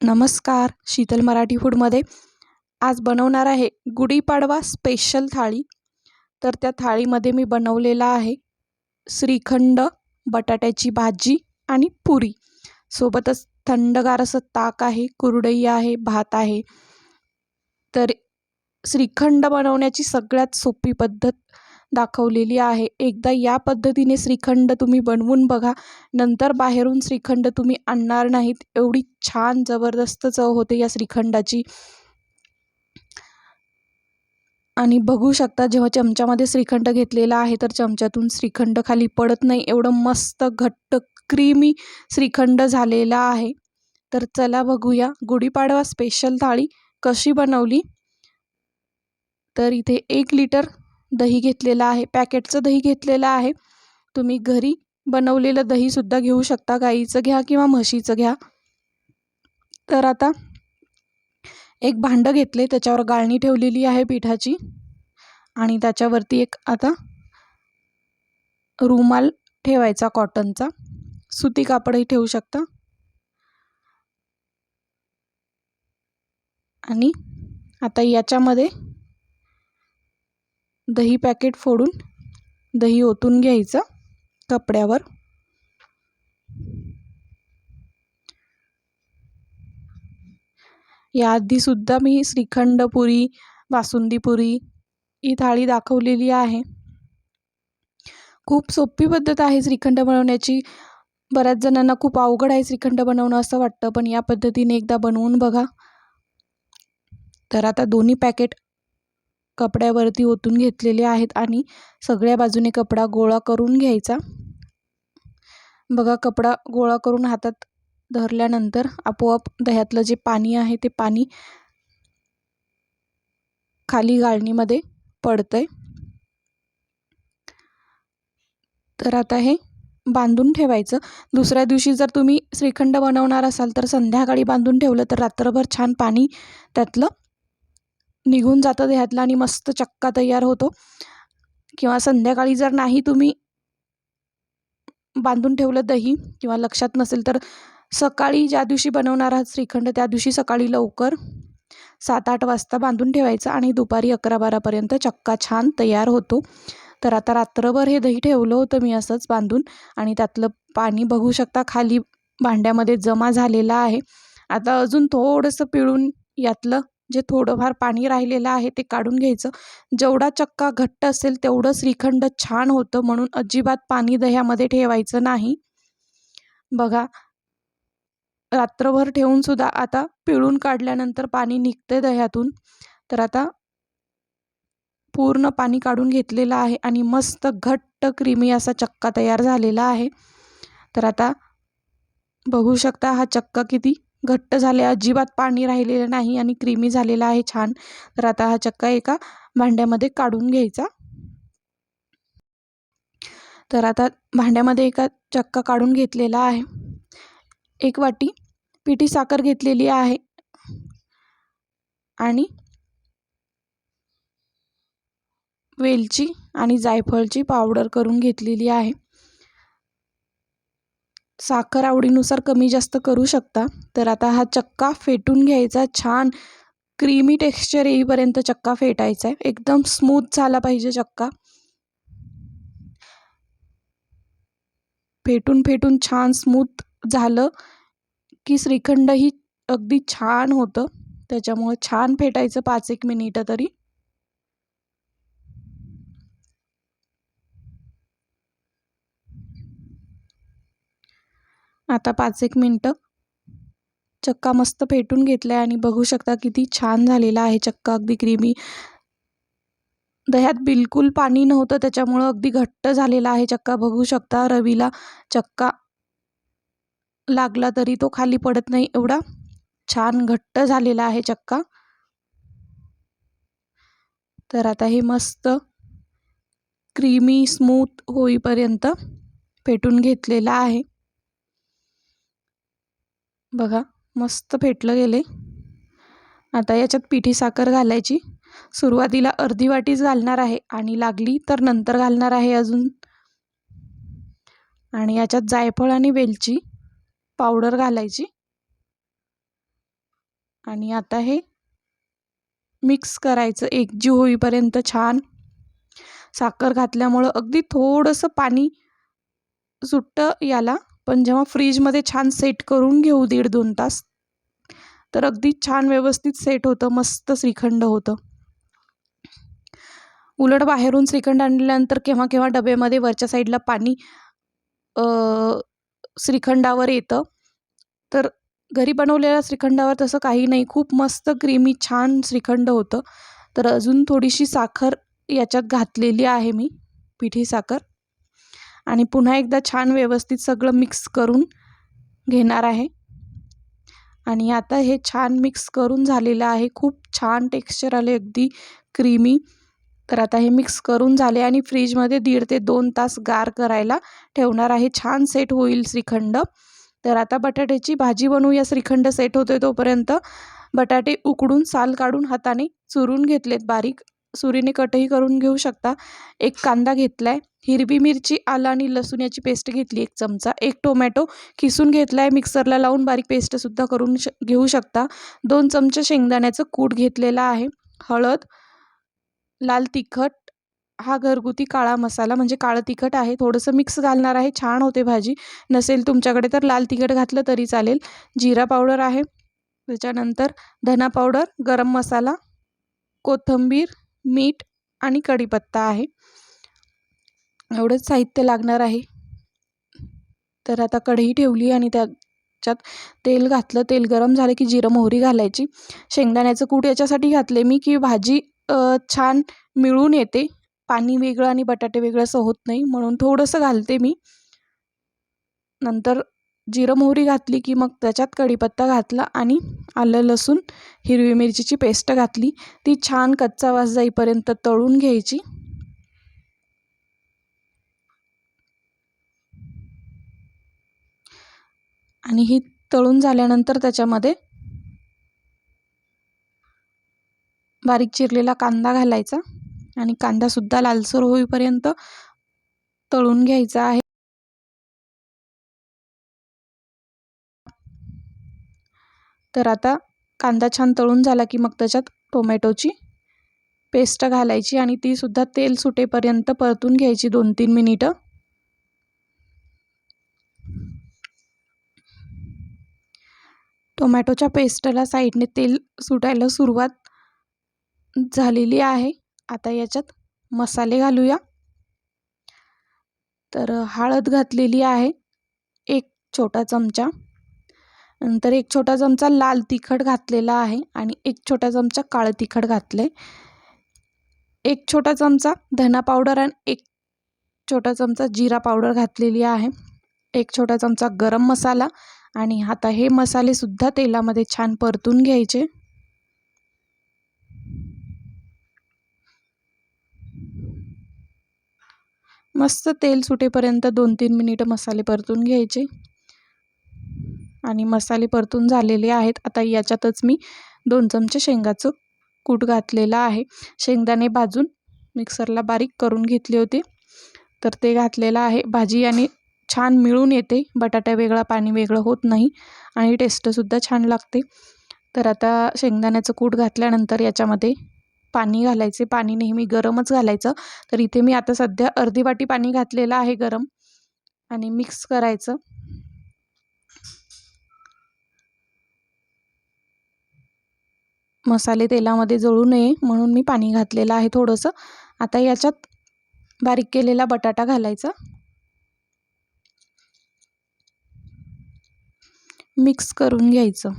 नमस्कार शीतल मराठी फूडमध्ये आज बनवणार आहे गुढीपाडवा स्पेशल थाळी. तर त्या थाळीमध्ये मी बनवलेला आहे श्रीखंड बटाट्याची भाजी आणि पुरी. सोबतच थंडगार असं ताक आहे कुरडई आहे भात आहे. तर श्रीखंड बनवण्याची सगळ्यात सोपी पद्धत दाखवलेली आहे. एकदा या पद्धतीने श्रीखंड तुम्ही बनवून बघा. नंतर बाहेरून श्रीखंड तुम्ही आणणार नाहीत. एवढी छान जबरदस्त चव होते या श्रीखंडाची. आणि बघू शकता जेव्हा चमच्यामध्ये श्रीखंड घेतलेला आहे तर चमच्यातून श्रीखंड खाली पडत नाही. एवढं मस्त घट्ट क्रीमी श्रीखंड झालेला आहे. तर चला बघूया. गुढीपाडवा स्पेशल थाळी कशी बनवली? तर इथे एक लिटर दही घेतलेलं आहे. पॅकेटचं दही घेतलेलं आहे. तुम्ही घरी बनवलेलं दहीसुद्धा घेऊ शकता. गाईचं घ्या किंवा म्हशीचं घ्या. तर आता एक भांडं घेतले. त्याच्यावर गाळणी ठेवलेली आहे पिठाची. आणि त्याच्यावरती एक आता रुमाल ठेवायचा कॉटनचा. सुती कापडही ठेवू शकता. आणि आता याच्यामध्ये दही पॅकेट फोडून दही ओतून घ्यायचं कपड्यावर. याआधीसुद्धा मी श्रीखंड पुरी बासुंदी पुरी ही थाळी दाखवलेली आहे. खूप सोपी पद्धत आहे श्रीखंड बनवण्याची. बऱ्याच जणांना खूप अवघड आहे श्रीखंड बनवणं असं वाटतं पण या पद्धतीने एकदा बनवून बघा. तर आता दोन्ही पॅकेट कपड्यावरती ओतून घेतलेले आहेत आणि सगळ्या बाजूने कपडा गोळा करून घ्यायचा. बघा कपडा गोळा करून हातात धरल्यानंतर आपोआप दह्यातलं जे पाणी आहे ते पाणी खाली गाळणीमध्ये पडतंय. तर आता हे बांधून ठेवायचं. दुसऱ्या दिवशी जर तुम्ही श्रीखंड बनवणार असाल तर संध्याकाळी बांधून ठेवलं तर रात्रभर छान पाणी त्यातलं निघून जातं ह्यातला आणि मस्त चक्का तयार होतो. किंवा संध्याकाळी जर नाही तुम्ही बांधून ठेवलं दही किंवा लक्षात नसेल तर सकाळी ज्या दिवशी बनवणार आहात श्रीखंड त्या दिवशी सकाळी लवकर सात आठ वाजता बांधून ठेवायचं आणि दुपारी अकरा बारापर्यंत चक्का छान तयार होतो. तर आता रात्रभर हे दही ठेवलं होतं मी असंच बांधून आणि त्यातलं पाणी बघू शकता खाली भांड्यामध्ये जमा झालेलं आहे. आता अजून थोडंसं पिळून यातलं जे थोडंफार पाणी राहिलेलं आहे ते काढून घ्यायचं. जेवढा चक्का घट्ट असेल तेवढं श्रीखंड छान होतं म्हणून अजिबात पाणी दह्यामध्ये ठेवायचं नाही. बघा रात्रभर ठेवून सुद्धा आता पिळून काढल्यानंतर पाणी निघते दह्यातून. तर आता पूर्ण पाणी काढून घेतलेलं आहे आणि मस्त घट्ट क्रीमी असा चक्का तयार झालेला आहे. तर आता बघू शकता हा चक्का किती घट्ट झाले अजिबात पाणी राहिलेलं नाही आणि क्रीमी झालेला आहे छान. तर आता हा चक्का एका भांड्यामध्ये काढून घ्यायचा. तर आता भांड्यामध्ये एका चक्का काढून घेतलेला आहे. एक वाटी पिठी साखर घेतलेली आहे. आणि वेलची आणि जायफळची पावडर करून घेतलेली आहे. साखर आवडीनुसार कमी जास्त करू शकता. तर आता हा चक्का फेटून घ्यायचा. छान क्रीमी टेक्स्चर येईपर्यंत चक्का फेटायचा आहे. एकदम स्मूथ झाला पाहिजे चक्का. फेटून फेटून छान स्मूथ झालं की श्रीखंडही अगदी छान होतं. त्याच्यामुळे छान फेटायचं पाच एक मिनिटं तरी. आता पाच एक मिनटं. चक्का मस्त फेटून घेतला आहे आणि बघू शकता किती छान झालेला आहे चक्का. अगदी क्रीमी. दह्यात बिलकुल पाणी नव्हतं त्याच्यामुळं अगदी घट्ट झालेला आहे चक्का. बघू शकता रवीला चक्का लागला तरी तो खाली पडत नाही एवढा. छान घट्ट झालेला आहे चक्का. तर आता हे मस्त क्रीमी स्मूथ होईपर्यंत फेटून घेतलेला आहे. बघा मस्त फेटलं गेले आता याच्यात पिठी साखर घालायची. सुरुवातीला अर्धी वाटीच घालणार आहे आणि लागली तर नंतर घालणार आहे अजून. आणि याच्यात जायफळ आणि वेलची पावडर घालायची. आणि आता हे मिक्स करायचं एकजीव होईपर्यंत छान. साखर घातल्यामुळं अगदी थोडंसं पाणी सुट्टं याला. पण जेव्हा फ्रीजमध्ये छान सेट करून घेऊ दीड दोन तास तर अगदी छान व्यवस्थित सेट होतं मस्त श्रीखंड होतं. उलट बाहेरून श्रीखंड आणल्यानंतर केव्हा केव्हा डब्यामध्ये वरच्या साईडला पाणी श्रीखंडावर येतं. तर घरी बनवलेल्या श्रीखंडावर तसं काही नाही खूप मस्त क्रीमी छान श्रीखंड होतं. तर अजून थोडीशी साखर याच्यात घातलेली आहे मी पिठी साखर. आणि पुन्हा एकदा छान व्यवस्थित सगळं मिक्स करून घेणार आहे. आणि आता हे छान मिक्स करून झालेलं आहे. खूप छान टेक्स्चर आले अगदी क्रीमी तर आता हे मिक्स करून झाले आणि फ्रीजमध्ये दीड ते दोन तास गार करायला ठेवणार आहे. छान सेट होईल श्रीखंड. तर आता बटाट्याची भाजी बनवूया. श्रीखंड सेट होते तोपर्यंत. बटाटे उकडून साल काढून हाताने चुरून घेतलेत बारीक. सुरीने कटही करून घेऊ शकता. एक कांदा घेतला आहे हिरवी मिरची आलं आणि लसूण याची पेस्ट घेतली एक चमचा. एक टोमॅटो किसून घेतला आहे मिक्सरला लावून बारीक पेस्टसुद्धा करून श घेऊ शकता. दोन चमचे शेंगदाण्याचं कूट घेतलेला आहे. हळद लाल तिखट हा घरगुती काळा मसाला म्हणजे काळं तिखट आहे. थोडंसं मिक्स घालणार आहे. छान होते भाजी. नसेल तुमच्याकडे तर लाल तिखट घातलं तरी चालेल. जिरा पावडर आहे. त्याच्यानंतर धना पावडर गरम मसाला कोथिंबीर मीठ आणि कढीपत्ता आहे. एवढंच साहित्य लागणार आहे. तर आता कढई ठेवली आणि त्याच्यात तेल घातलं. तेल गरम झालं की जिरं मोहरी घालायची. शेंगदाण्याचं कूट याच्यासाठी घातले मी की भाजी छान मिळून येते. पाणी वेगळं आणि बटाटे वेगळं असं होत नाही म्हणून थोडंसं घालते मी. नंतर जिरं मोहरी घातली की मग त्याच्यात कढीपत्ता घातला आणि आलं लसूण हिरवी मिरचीची पेस्ट घातली. ती छान कच्चा वास जाईपर्यंत तळून घ्यायची. आणि ही तळून झाल्यानंतर त्याच्यामध्ये बारीक चिरलेला कांदा घालायचा आणि कांदासुद्धा लालसर होईपर्यंत तळून घ्यायचा आहे. तर आता कांदा छान तळून झाला की मग त्याच्यात टोमॅटोची पेस्ट घालायची आणि तीसुद्धा तेल सुटेपर्यंत परतून घ्यायची दोन तीन मिनिटं. टोमॅटोच्या पेस्टला साईडने तेल सुटायला सुरुवात झालेली आहे. आता याच्यात मसाले घालूया. तर हळद घातलेली आहे. एक छोटा चमचा. नंतर एक छोटा चमचा लाल तिखट घातलेला आहे आणि एक छोटा चमचा काळं तिखट घातलं आहे एक छोटा चमचा धना पावडर आणि एक छोटा चमचा जिरा पावडर घातलेली आहे. एक छोटा चमचा गरम मसाला आणि आता हे मसालेसुद्धा तेलामध्ये छान परतून घ्यायचे. मस्त तेल सुटेपर्यंत दोन तीन मिनिटं मसाले परतून घ्यायचे. आणि मसाले परतून झालेले आहेत. आता याच्यातच मी दोन चमचे शेंगाचं कूट घातलेलं आहे. शेंगदाणे भाजून मिक्सरला बारीक करून घेतले होते. तर ते घातलेलं आहे. भाजी आणि छान मिळून येते. बटाटा वेगळा पाणी वेगळं होत नाही आणि टेस्टसुद्धा छान लागते. तर आता शेंगदाण्याचं कूट घातल्यानंतर याच्यामध्ये पाणी घालायचे. पाणी नेहमी गरमच घालायचं. तर इथे मी आता सध्या अर्धी वाटी पाणी घातलेलं आहे गरम आणि मिक्स करायचं. मसाले तेलामध्ये जळू नये म्हणून मी पाणी घातलेलं आहे थोडंसं. आता याच्यात बारीक केलेला बटाटा घालायचा. मिक्स करून घ्यायचं.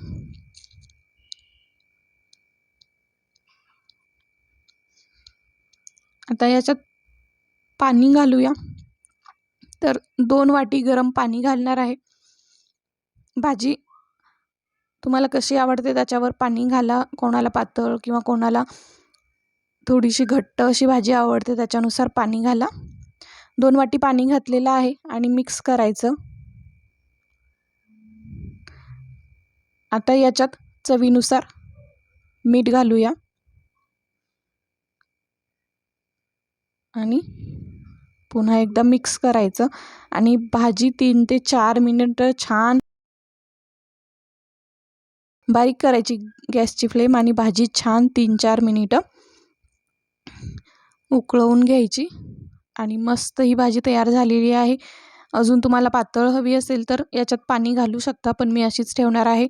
आता याच्यात पाणी घालूया. तर दोन वाटी गरम पाणी घालणार आहे. भाजी तुम्हाला कशी आवडते त्याच्यावर पाणी घाला कोणाला पातळ किंवा कोणाला थोडीशी घट्ट अशी भाजी आवडते त्याच्यानुसार पाणी घाला. दोन वाटी पाणी घातलेलं आहे आणि मिक्स करायचं. आता याच्यात चवीनुसार मीठ घालूया. आणि पुन्हा एकदा मिक्स करायचं. आणि भाजी तीन ते चार मिनिट छान बारीक करायची गॅसची फ्लेम आणि भाजी छान तीन चार मिनिटं उकळवून घ्यायची. आणि मस्त ही भाजी तयार झालेली आहे. अजून तुम्हाला पातळ हवी असेल तर याच्यात पाणी घालू शकता पण मी अशीच ठेवणार आहे.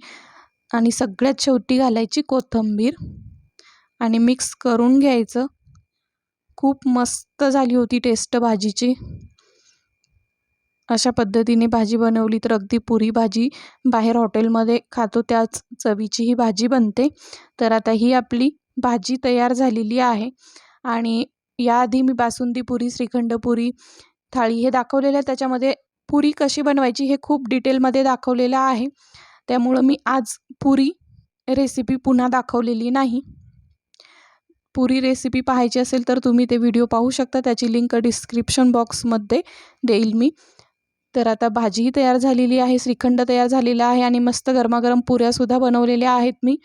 आणि सगळ्यात शेवटी घालायची कोथिंबीर. आणि मिक्स करून घ्यायचं. खूप मस्त झाली होती टेस्ट भाजीची. अशा पद्धतीने भाजी बनवली तर अगदी पुरी भाजी बाहेर हॉटेलमध्ये खातो त्याच चवीची ही भाजी बनते. तर आता ही आपली भाजी तयार झालेली आहे. आणि याआधी मी बासुंदी पुरी श्रीखंड पुरी थाळी हे दाखवलेलं आहे त्याच्यामध्ये पुरी कशी बनवायची हे खूप डिटेलमध्ये दाखवलेलं आहे. त्यामुळं मी आज पुरी रेसिपी पुन्हा दाखवलेली नाही. पुरी रेसिपी पाहायची असेल तर तुम्ही ते व्हिडिओ पाहू शकता. त्याची लिंक डिस्क्रिप्शन बॉक्समध्ये देईल मी. तर आता भाजीही तयार झालेली आहे श्रीखंड तयार झालेला आहे आणि मस्त गरमागरम पुऱ्यासुद्धा बनवलेल्या आहेत मी.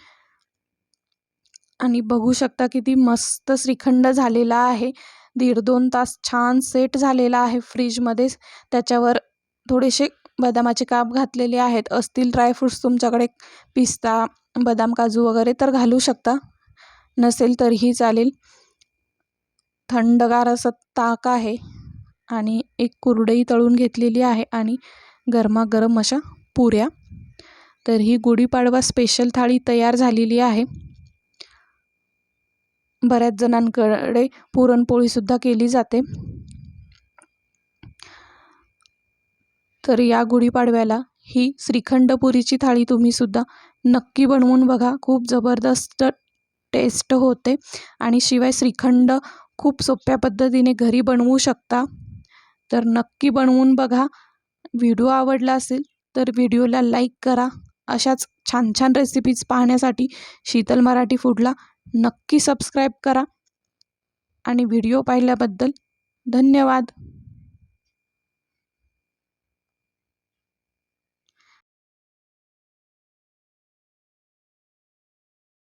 आणि बघू शकता किती मस्त श्रीखंड झालेला आहे. दीड दोन तास छान सेट झालेला आहे फ्रीजमध्येच त्याच्यावर थोडेसे बदामाचे काप घातलेले आहेत. असतील ड्रायफ्रूट्स तुमच्याकडे पिस्ता बदाम काजू वगैरे तर घालू शकता. नसेल तरीही चालेल. थंडगार असं ताक आहे. आणि एक कुरडई तळून घेतलेली आहे आणि गरमागरम अशा पुऱ्या. तर ही गुढीपाडवा स्पेशल थाळी तयार झालेली आहे. बऱ्याच जणांकडे पुरणपोळीसुद्धा केली जाते. तर या गुढीपाडव्याला ही श्रीखंडपुरीची थाळी तुम्हीसुद्धा नक्की बनवून बघा. खूप जबरदस्त टेस्ट होते आणि शिवाय श्रीखंड खूप सोप्या पद्धतीने घरी बनवू शकता. तर नक्की बनवून बघा. व्हिडिओ आवडला असेल तर व्हिडिओला लाईक करा. अशाच छान छान रेसिपीज पाहण्यासाठी शीतल मराठी फूडला नक्की सबस्क्राईब करा. आणि व्हिडिओ पाहिल्याबद्दल धन्यवाद.